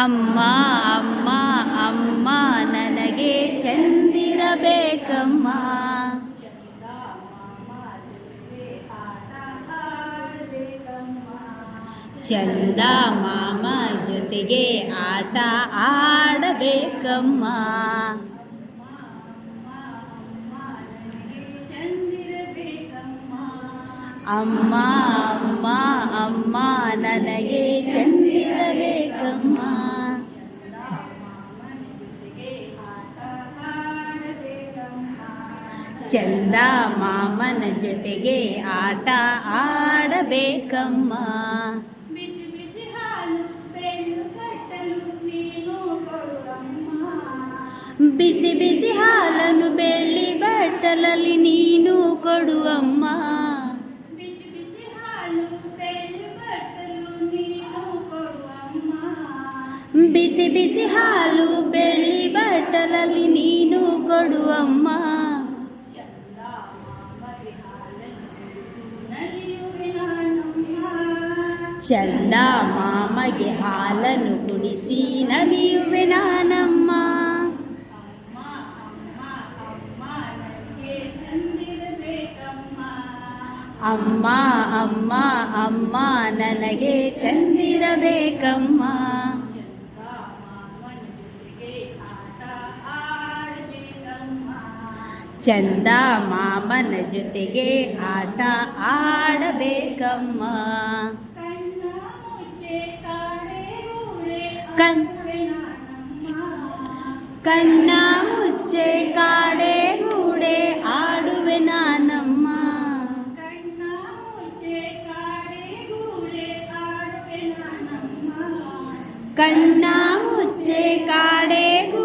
ಅಮ್ಮ ಅಮ್ಮ ಅಮ್ಮ, ನನಗೆ ಚಂದಿರಬೇಕಮ್ಮ. ಚಂದ ಮಾಮ ಜೊತೆಗೆ ಆಟ ಆಡಬೇಕಮ್ಮ. ಅಮ್ಮ ಅಮ್ಮ ಅಮ್ಮ, ನನಗೆ ಚಂದಿರಬೇಕಮ್ಮ ಚಂದ ಮಾಮನ ಜೊತೆಗೆ ಆಟ ಆಡಬೇಕಮ್ಮ. ಬಿಸಿ ಬಿಸಿ ಹಾಲು ಬಿಸಿ ಬಿಸಿ ಹಾಲನ್ನು ಬೆಳ್ಳಿ ಬಟ್ಟಲಲ್ಲಿ ನೀನು ಕೊಡುವಮ್ಮ. ಬಿಸಿ ಬಿಸಿ ಹಾಲು ಬೆನ್ನು ಕಟ್ಟಲು ನೀನು ಕೊಡುವಮ್ಮ. ಬಿಸಿ ಬಿಸಿ ಹಾಲು ಬೆಳ್ಳಿ ಬಟ್ಟಲಲ್ಲಿ ನೀನು ಕೊಡುವಮ್ಮ. ಚಂದ ಮಾಮಗೆ ಹಾಲನ್ನು ಕುಡಿಸಿ ನಲಿಯುವೆ ನಾನಮ್ಮ. ಅಮ್ಮ ಅಮ್ಮ ಅಮ್ಮ, ನನಗೆ ಚಂದಿರಬೇಕಮ್ಮ. ಚಂದ ಮಾಮನ ಜೊತೆಗೆ ಆಟ ಆಡಬೇಕಮ್ಮ. కన్ కన్నా ముచ్చే కాడే గూడే ఆడువే నానమ్మ కన్నా ముచ్చే కాడే గూ